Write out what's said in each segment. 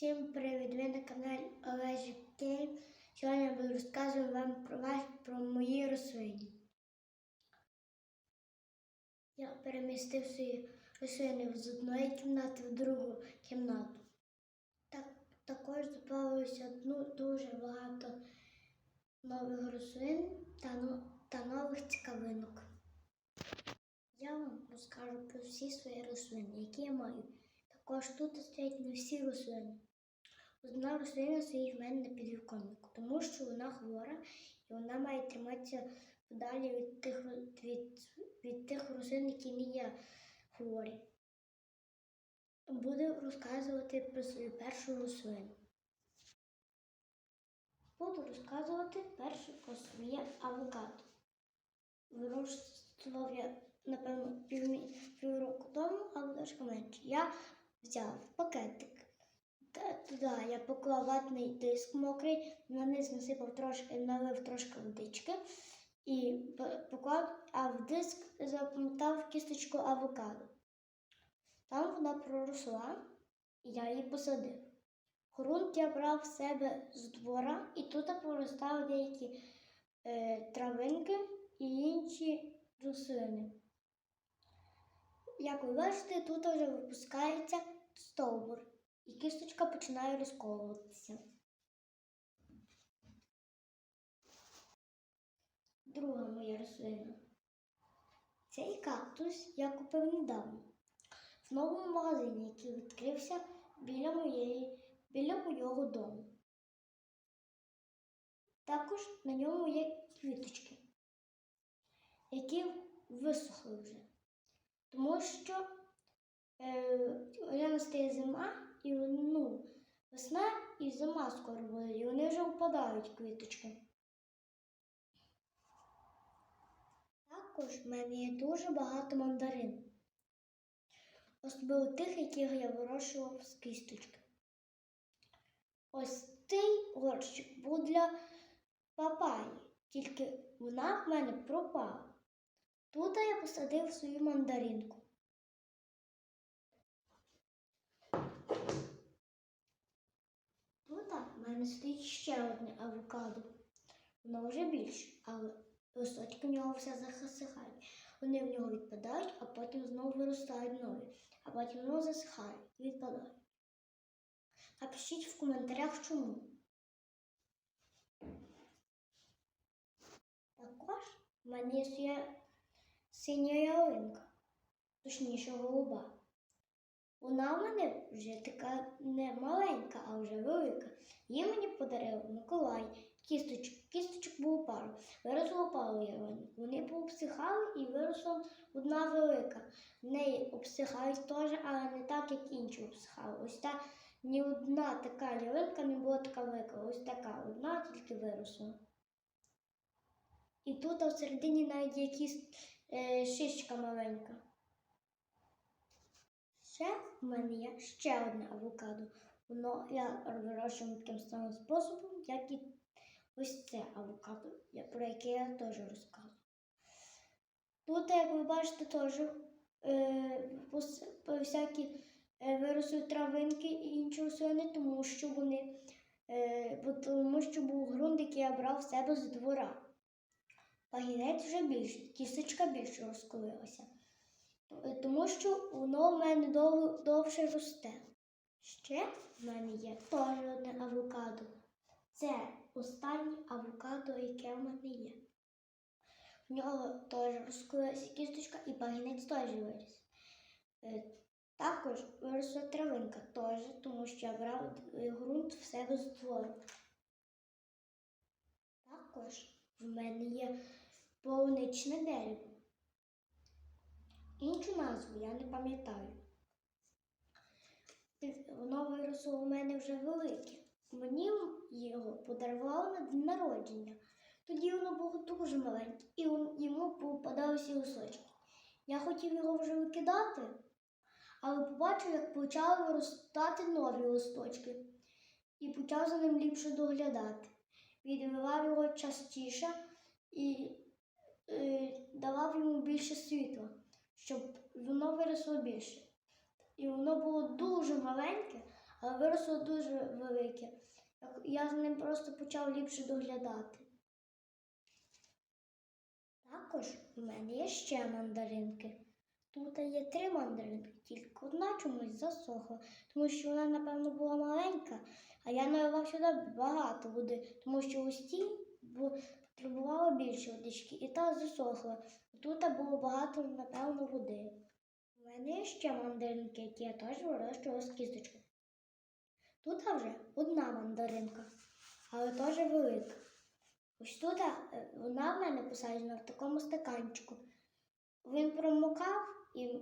Всім привіт! Ви на каналі Олежик Кейм. Сьогодні я буду розказувати вам про, ваш, про мої рослини. Я перемістив свої рослини з одної кімнати в другу кімнату. Так, також додалося ну, дуже багато нових рослин та, та нових цікавинок. Я вам розкажу про всі свої рослини, які я маю. Також тут стоять не всі рослини. Одна рослина стоїть в мене на підвіконнику, тому що вона хвора і вона має триматися подалі від тих, від, від тих рослин, які не є хворі. Буду розказувати про свою першу рослину. Буду розказувати перше про своє авокадо. Вирощував я, напевно, півроку тому, або трошки менше. Я взяв пакетик. Та- Туди я поклав ватний диск мокрий, на низ насипав трошки, налив трошки водички і поклав, а в диск замотав кісточку авокадо. Там вона проросла, і я її посадив. Грунт я брав в себе з двора, і тут проростали деякі е, травинки і інші рослини. Як ви бачите, тут вже випускається стовбур, і кісточка починає розколотися. Друга моя рослина. Цей кактус я купив недавно в новому магазині, який відкрився біля, моєї, біля моєго дому. Також на ньому є квіточки, які висохли вже. Тому що е, вже настає зима, і ну, весна і зима скоро буде, і вони вже впадають квіточки. Також в мене є дуже багато мандарин. Особливо тих, яких я вирощував з кісточки. Ось цей горщик був для папаї, тільки вона в мене пропала. Тут я посадив свою мандаринку. Тут в мене ще одне авокадо. Воно вже більше, але листочки в нього все засихають. Вони в нього відпадають, а потім знову виростають нові, а потім знову засихають і відпадають. Напишіть в коментарях чому. Також в мене є синя ялинка, точніше голуба. Вона в мене вже така не маленька, а вже велика. Її мені подарив Миколай. Кісточок, кісточок було пару. Виросло пару ялинок. Вони пообсихали і виросла одна велика. В неї обсихають теж, але не так, як інші обсихали. Ось та ні одна така ялинка не була така велика. Ось така одна тільки виросла. І тут всередині навіть якісь е, шишка маленька. Ще в мене є ще одне авокадо. Воно я вирощую таким самим способом, як і ось це авокадо, про яке я теж розказую. Тут, як ви бачите, теж е, пос- по- всякі е, виросли травинки і інші рослини, тому що вони е, тому що був ґрунт, який я брав в себе з двора. Пагінець вже більший, кісточка більше розколилася. Тому що воно в мене дов, довше росте. Ще в мене є теж одне авокадо. Це останнє авокадо, яке в мене є. В нього теж розкрилася кісточка і пагінець теж виріс. Е, Також виросла травинка теж, тому що я брав ґрунт в себе з двору. Також в мене є полуничне дерево. Іншу назву я не пам'ятаю. Воно виросло у мене вже велике. Мені його подарували на день народження. Тоді воно було дуже маленьке, і йому попадалися листочки. Я хотів його вже викидати, але побачив, як почали виростати нові листочки, і почав за ним ліпше доглядати. Відвивав його частіше і е, давав йому більше світла, щоб воно виросло більше. І воно було дуже маленьке, але виросло дуже велике. Я- з ним просто почав ліпше доглядати. Також в мене є ще мандаринки. Тут є три мандаринки, тільки одна чомусь засохла, тому що вона, напевно, була маленька, а я наливав сюди багато води, тому що ось ті бу- більше водички, і та засохла. Тут було багато, напевно, води. У мене ще мандаринки, які я теж вирощувала з кісточки. Тут вже одна мандаринка, але теж велика. Ось тут е, вона в мене посаджена в такому стаканчику. Він промокав, і...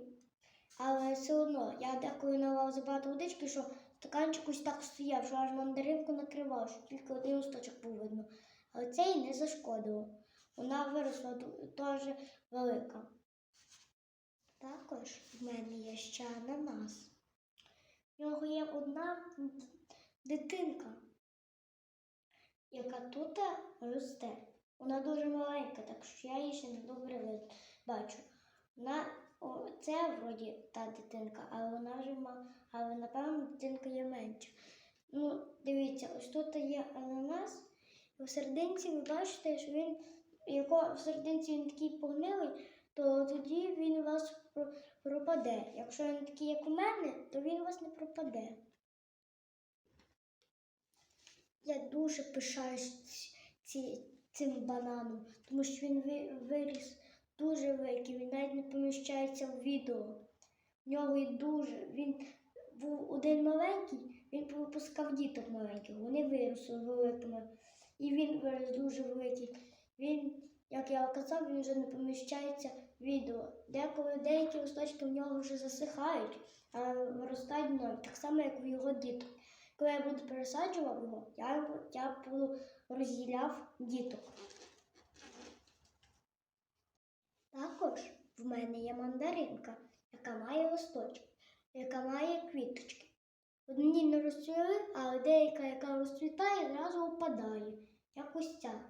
але все одно я деколи наливав забагато водички, що стаканчик ось так стояв, що аж мандаринку накривав, що тільки один листочок був видно. Але це їй не зашкодило. Вона виросла дуже велика. Також в мене є ще ананас. В нього є одна дитинка, яка тут росте. Вона дуже маленька, так що я її ще не добре бачу. Вона, о, це вроді та дитинка, але вона вже але напевно дитинка є менша. Ну, дивіться, ось тут є ананас, і в серединці ви бачите, що він, якщо в серединці він такий погнилий, то тоді він у вас пропаде. Якщо він такий, як у мене, то він у вас не пропаде. Я дуже пишаюсь ці, цим бананом, тому що він ви- виріс дуже великий, він навіть не поміщається в відео. В нього і дуже. Він був один маленький, він випускав діток маленьких, вони виросли великими. І він вирос дуже великий. Він, як я казав, він вже не поміщається в відео. Деколи деякі листочки в нього вже засихають, а виростають нові, так само, як у його діток. Коли я буду пересаджував його, я, я буду розділяв діток. Також в мене є мандаринка, яка має листочок, яка має квіточки. Одні не розцвіли, але деяка, яка розцвітає, зразу опадає, як ось ця.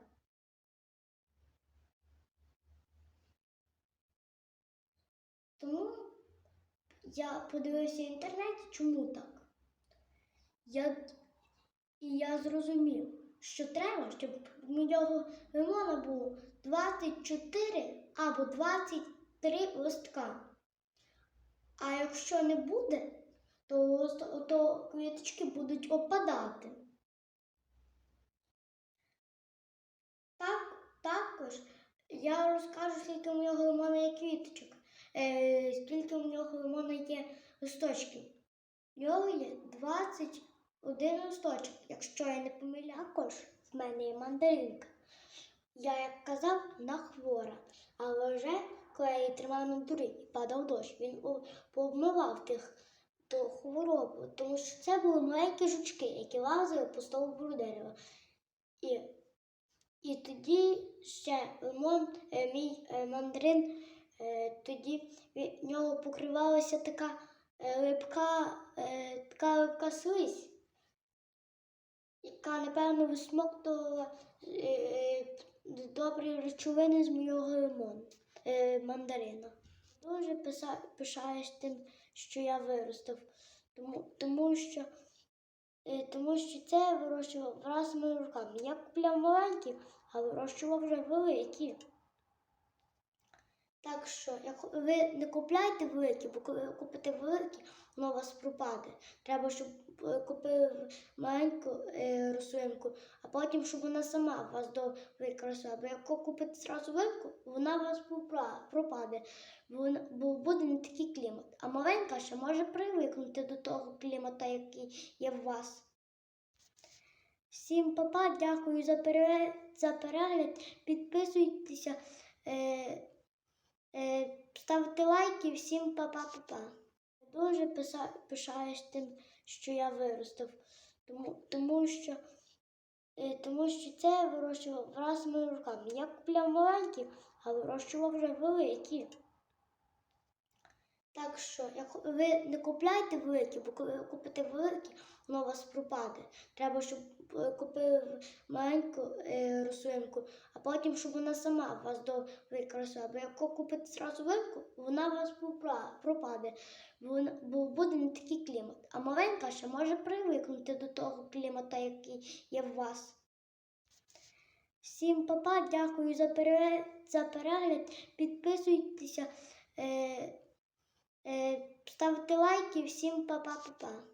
Тому я подивився в інтернеті, чому так. Я, і я зрозумів, що треба, щоб в нього лимона було 24 або 23 листка. А якщо не буде, то, то квіточки будуть опадати. Так, також я розкажу, скільки в нього лимона є квіточок, е, скільки в нього лимона є листочків. В нього є 21 листочок, якщо я не помиляю. Також в мене є мандаринка. Я, як казав, вона хвора, але вже коли я її тримала на дурі і падав дощ, він пообмивав тих ту хворобу, тому що це були маленькі жучки, які лазили по стовбуру дерева. І, і тоді ще лимон, е, мій е, мандарин, е, тоді від нього покривалася така е, липка, е, така липка слизь, яка, напевно, висмоктувала е, е, добрі речовини з моєго лимону, е, мандарина. Дуже пишаюсь тим, що я виростив, тому, тому, що, е, тому що це вирощував власними руками. Я купляв маленькі, а вирощував вже великі. Так що, як ви не купляйте великі, бо коли ви купите великі, воно у вас пропаде. Треба, щоб е, купили маленьку е, рослинку, а потім, щоб вона сама вас до викрасила. Бо якщо купити зразу велику, вона у вас пропаде, бо, буде не такий клімат. А маленька ще може привикнути до того клімата, який є в вас. Всім папа, дякую за перегляд. Підписуйтеся, е, ставте лайки. Всім папа-папа. Дуже пишаюсь тим, що я виростив, тому, тому, що, е, тому що це я вирощував власними руками. Я купляв маленькі, а вирощував вже великі. Так що, як ви не купляйте великі, бо коли ви купите великі, воно у вас пропаде. Треба, щоб е, купив маленьку е, рослинку, а потім, щоб вона сама вас до використала. Бо якщо купити зразу велику, вона у вас пропаде, бо, буде не такий клімат. А маленька ще може привикнути до того клімату, який є в вас. Всім папа, дякую за перегляд, за перегляд. Підписуйтеся, е, ставте лайки. Всім папа-папа.